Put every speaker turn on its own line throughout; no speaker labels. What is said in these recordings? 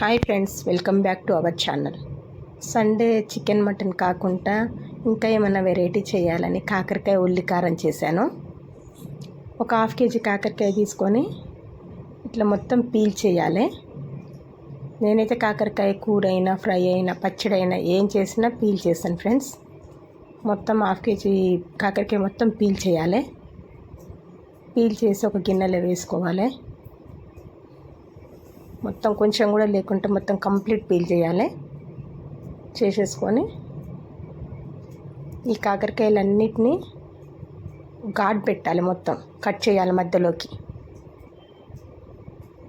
Hi friends welcome back to our channel Sunday chicken mutton కాకుండా ఇంకా ఏమైనా variety చేయాలని కాకరకాయ ఉల్లి కారం చేశాను. ఒక హాఫ్ కేజీ కాకరకాయ తీసుకొని ఇట్లా మొత్తం పీల్ చేయాలి. నేనైతే కాకరకాయ కూర అయినా ఫ్రై అయినా పచ్చడి అయినా ఏం చేసినా పీల్ చేశాను ఫ్రెండ్స్ మొత్తం హాఫ్ కేజీ కాకరకాయ మొత్తం పీల్ చేయాలి. పీల్ చేసి ఒక గిన్నెలో వేసుకోవాలి. మొత్తం కొంచెం కూడా లేకుంటే మొత్తం కంప్లీట్ పీల్ చేయాలి. చేసేసుకొని ఈ కాకరకాయలన్నిటినీ ఘాట్ పెట్టాలి మొత్తం. కట్ చేయాలి మధ్యలోకి.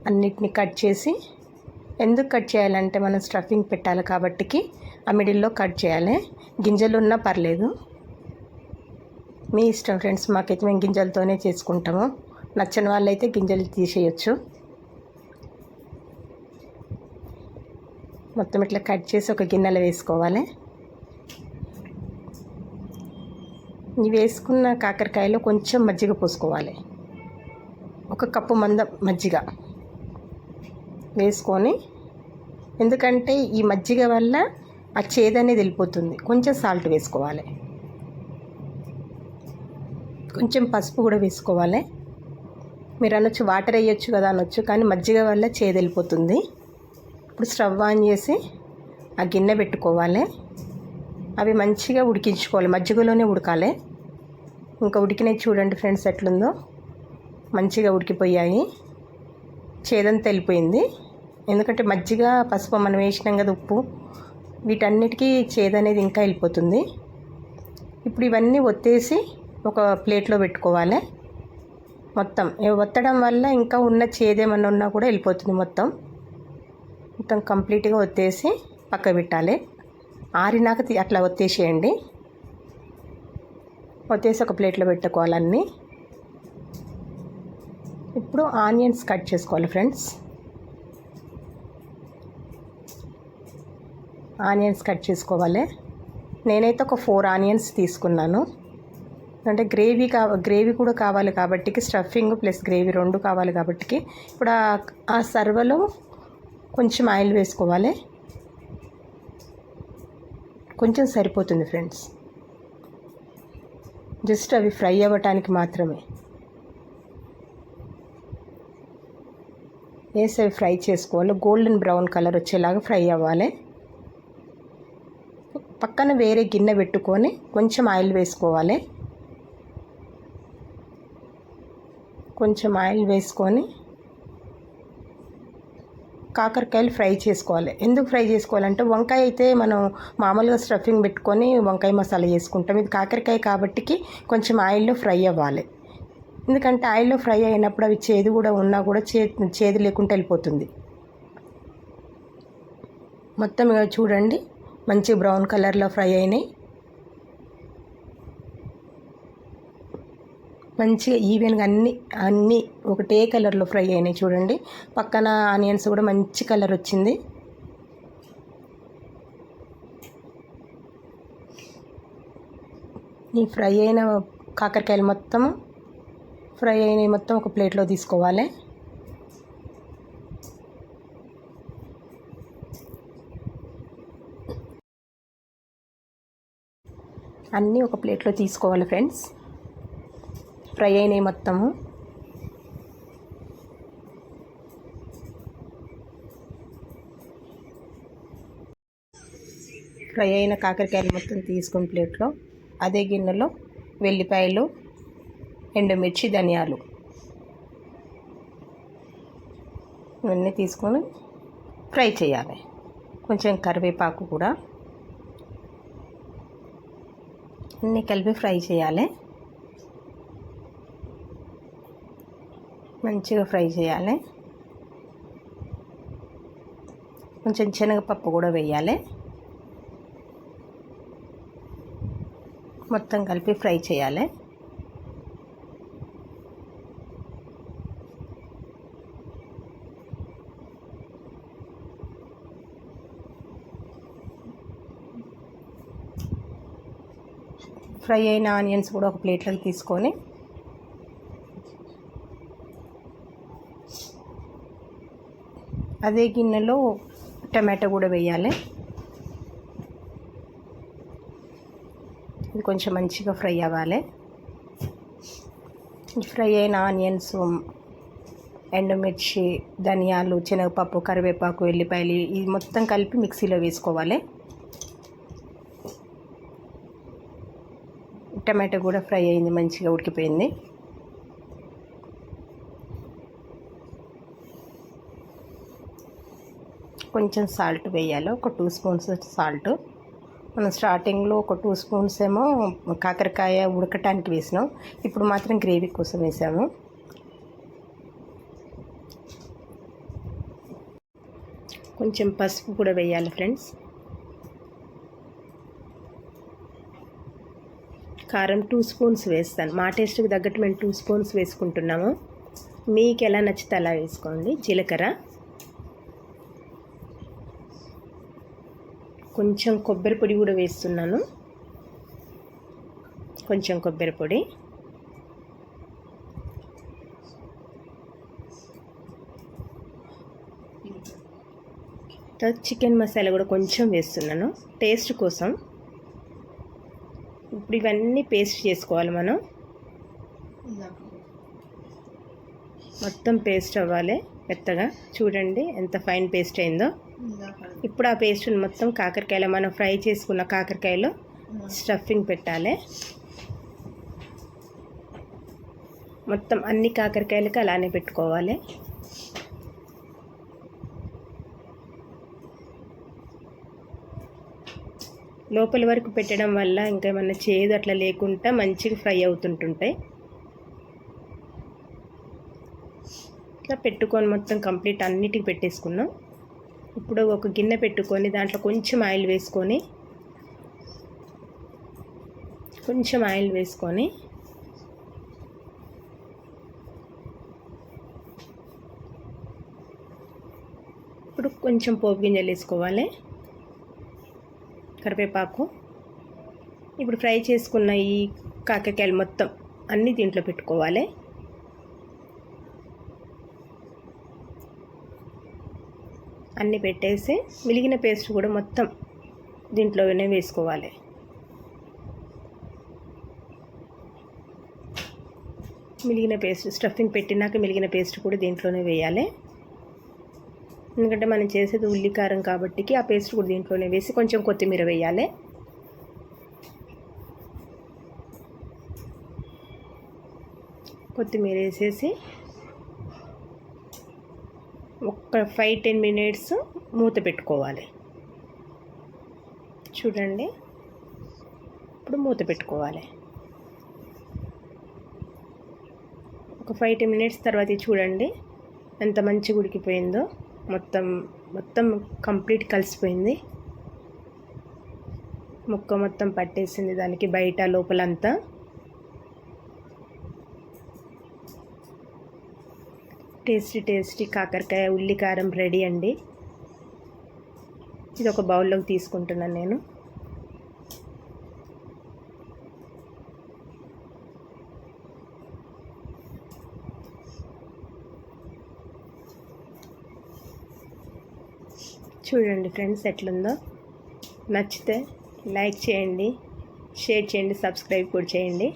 అన్నిటినీ కట్ చేసి ఎందుకు కట్ చేయాలంటే మనం స్టఫింగ్ పెట్టాలి కాబట్టికి ఆ మిడిల్లో కట్ చేయాలి. గింజలు ఉన్నా పర్లేదు. మీ ఇష్టం ఫ్రెండ్స్ మాకైతే మేము గింజలతోనే చేసుకుంటాము. నచ్చని వాళ్ళైతే గింజలు తీసేయచ్చు. మొత్తం ఇట్లా కట్ చేసి ఒక గిన్నెలో వేసుకోవాలి. ఇవి వేసుకున్న కాకరకాయలో కొంచెం మజ్జిగ పోసుకోవాలి. ఒక కప్పు మంద మజ్జిగ వేసుకొని ఎందుకంటే ఈ మజ్జిగ వల్ల ఆ చేదు అనేది వెళ్ళిపోతుంది. కొంచెం సాల్ట్ వేసుకోవాలి. కొంచెం పసుపు కూడా వేసుకోవాలి. మీరు అనొచ్చు వాటర్ వేయొచ్చు కదా అనొచ్చు కానీ మజ్జిగ వల్ల చేదు వెళ్ళిపోతుంది. ఇప్పుడు స్టవ్ ఆన్ చేసి ఆ గిన్నె పెట్టుకోవాలి. అవి మంచిగా ఉడికించుకోవాలి. మజ్జిగలోనే ఉడకాలి. ఇంకా ఉడికినవి చూడండి ఫ్రెండ్స్ ఎట్లుందో. మంచిగా ఉడికిపోయాయి. చేదంతా వెళ్ళిపోయింది ఎందుకంటే మజ్జిగ పసుపు మనం వేసినాం కదా ఉప్పు. వీటన్నిటికీ చేదు అనేది ఇంకా వెళ్ళిపోతుంది. ఇప్పుడు ఇవన్నీ ఒత్తేసి ఒక ప్లేట్లో పెట్టుకోవాలి. మొత్తం. ఒత్తడం వల్ల ఇంకా ఉన్న చేదేమన్నా ఉన్నా కూడా వెళ్ళిపోతుంది మొత్తం. మొత్తం కంప్లీట్గా ఒత్తేసి పక్క పెట్టాలి. ఆరినాక అట్లా ఒత్తేసేయండి. ఒత్తేసి ఒక ప్లేట్లో పెట్టుకోవాలన్నీ. ఇప్పుడు ఆనియన్స్ కట్ చేసుకోవాలి ఫ్రెండ్స్. ఆనియన్స్ కట్ చేసుకోవాలి. నేనైతే ఒక ఫోర్ ఆనియన్స్ తీసుకున్నాను. అంటే గ్రేవీ కా గ్రేవీ కూడా కావాలి కాబట్టి స్టఫింగ్ ప్లస్ గ్రేవీ రెండు కావాలి కాబట్టి ఇప్పుడు ఆ సర్వలో కొంచెం ఆయిల్ వేసుకోవాలి. కొంచెం సరిపోతుంది ఫ్రెండ్స్. జస్ట్ అవి ఫ్రై అవ్వటానికి మాత్రమే. వేసి అవి ఫ్రై చేసుకోవాలి. గోల్డెన్ బ్రౌన్ కలర్ వచ్చేలాగా ఫ్రై అవ్వాలి. పక్కన వేరే గిన్నె పెట్టుకొని కొంచెం ఆయిల్ వేసుకోవాలి. కొంచెం ఆయిల్ వేసుకొని కాకరకాయలు ఫ్రై చేసుకోవాలి. ఎందుకు ఫ్రై చేసుకోవాలంటే వంకాయ అయితే మనం మామూలుగా స్టఫింగ్ పెట్టుకొని వంకాయ మసాలా చేసుకుంటాం. ఇది కాకరకాయ కాబట్టికి కొంచెం ఆయిల్లో ఫ్రై అవ్వాలి. ఎందుకంటే ఆయిల్లో ఫ్రై అయినప్పుడు అవి చేదు కూడా ఉన్నా కూడా చే చేదు లేకుండా వెళ్ళిపోతుంది. మొత్తం ఇక చూడండి. మంచి బ్రౌన్ కలర్లో ఫ్రై అయినాయి. మంచిగా ఈవెన్గా అన్ని అన్నీ ఒకటే కలర్లో ఫ్రై అయినాయి చూడండి. పక్కన ఆనియన్స్ కూడా మంచి కలర్ వచ్చింది. ఈ ఫ్రై అయిన కాకరకాయలు మొత్తం ఫ్రై అయినవి మొత్తం ఒక ప్లేట్లో తీసుకోవాలి. అన్నీ ఒక ప్లేట్లో తీసుకోవాలి ఫ్రెండ్స్. ఫ్రై అయినాయి మొత్తము. ఫ్రై అయిన కాకరకాయలు మొత్తం తీసుకుని ప్లేట్లో అదే గిన్నెలో వెల్లిపాయలు ఎండుమిర్చి ధనియాలు. ఇవన్నీ తీసుకొని ఫ్రై చేయాలి. కొంచెం కరివేపాకు కూడా. అన్నీ కలిపి ఫ్రై చేయాలి. మంచిగా ఫ్రై చేయాలి. కొంచెం శనగపప్పు కూడా వేయాలి. మొత్తం కలిపి ఫ్రై చేయాలి. ఫ్రై అయిన ఆనియన్స్ కూడా ఒక ప్లేట్లోకి తీసుకొని అదే గిన్నెలో టమాటో కూడా వేయాలి. ఇది కొంచెం మంచిగా ఫ్రై అవ్వాలి. ఫ్రై అయిన ఆనియన్స్ ఎండుమిర్చి ధనియాలు శనగపప్పు కరివేపాకు ఎల్లిపాయలు ఇది మొత్తం కలిపి మిక్సీలో వేసుకోవాలి. టమాటో కూడా ఫ్రై అయింది మంచిగా ఉడికిపోయింది. కొంచెం సాల్ట్ వేయాలి. ఒక టూ స్పూన్స్ సాల్ట్. మనం స్టార్టింగ్లో ఒక టూ స్పూన్స్ ఏమో కాకరకాయ ఉడకటానికి వేసినాం. ఇప్పుడు మాత్రం గ్రేవీ కోసం వేసాము. కొంచెం పసుపు కూడా వేయాలి ఫ్రెండ్స్. కారం టూ స్పూన్స్ వేస్తాను. మా టేస్ట్కి తగ్గట్టు మేము టూ స్పూన్స్ వేసుకుంటున్నాము. మీకు ఎలా నచ్చితే అలా వేసుకోండి. జీలకర్ర. కొంచెం కొబ్బరి పొడి కూడా వేస్తున్నాను. కొంచెం కొబ్బరి పొడి. తర్వాత చికెన్ మసాలా కూడా కొంచెం వేస్తున్నాను. టేస్ట్ కోసం. ఇప్పుడు ఇవన్నీ పేస్ట్ చేసుకోవాలి మనం. మొత్తం పేస్ట్ అవ్వాలి. మెత్తగా. చూడండి ఎంత ఫైన్ పేస్ట్ అయిందో. ఇప్పుడు ఆ పేస్ట్ని మొత్తం కాకరకాయలో మనం ఫ్రై చేసుకున్న కాకరకాయలో స్టఫింగ్ పెట్టాలి. మొత్తం అన్ని కాకరకాయలకి అలానే పెట్టుకోవాలి. లోపల వరకు పెట్టడం వల్ల ఇంకా ఏమన్నా చేదు అట్లా లేకుండా మంచిగా ఫ్రై అవుతుంటుంటాయి. ఇట్లా పెట్టుకొని మొత్తం కంప్లీట్ అన్నిటికి పెట్టేసుకున్నాం. ఇప్పుడు ఒక గిన్నె పెట్టుకొని దాంట్లో కొంచెం ఆయిల్ వేసుకొని కొంచెం ఆయిల్ వేసుకొని ఇప్పుడు కొంచెం పోపు గింజలు వేసుకోవాలి కరివేపాకు. ఇప్పుడు ఫ్రై చేసుకున్న ఈ కాకరకాయలు మొత్తం అన్నీ దీంట్లో పెట్టుకోవాలి. అన్నీ పెట్టేసి మిలిగిన పేస్ట్ కూడా మొత్తం దీంట్లోనే వేసుకోవాలి. మిలిగిన పేస్ట్ స్టఫింగ్ పెట్టినాక మిలిగిన పేస్ట్ కూడా దీంట్లోనే వేయాలి. ఎందుకంటే మనం చేసేది ఉల్లికారం కాబట్టి ఆ పేస్ట్ కూడా దీంట్లోనే వేసి కొంచెం కొత్తిమీర వేయాలి. కొత్తిమీర వేసేసి ఒక ఫైవ్ టెన్ మినిట్స్ మూత పెట్టుకోవాలి. చూడండి. ఇప్పుడు మూత పెట్టుకోవాలి. ఒక ఫైవ్ టెన్ మినిట్స్ తర్వాత చూడండి. ఎంత మంచిగా ఉడికిపోయిందో. మొత్తం మొత్తం కంప్లీట్ కలిసిపోయింది. ముక్క మొత్తం పట్టేసింది దానికి బయట లోపలంతా. టేస్టీ టేస్టీ కాకరకాయ ఉల్లికారం రెడీ అండి. ఇది ఒక బౌల్లోకి తీసుకుంటున్నాను నేను. చూడండి ఫ్రెండ్స్ ఎట్లుందో. నచ్చితే లైక్ చేయండి షేర్ చేయండి సబ్స్క్రైబ్ కూడా చేయండి.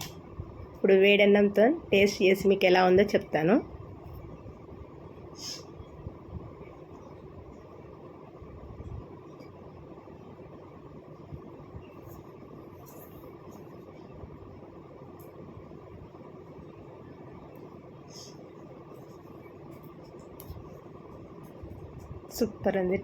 ఇప్పుడు వేడన్నంతో టేస్ట్ చేసి మీకు ఎలా ఉందో చెప్తాను. సూపర్ ఉంది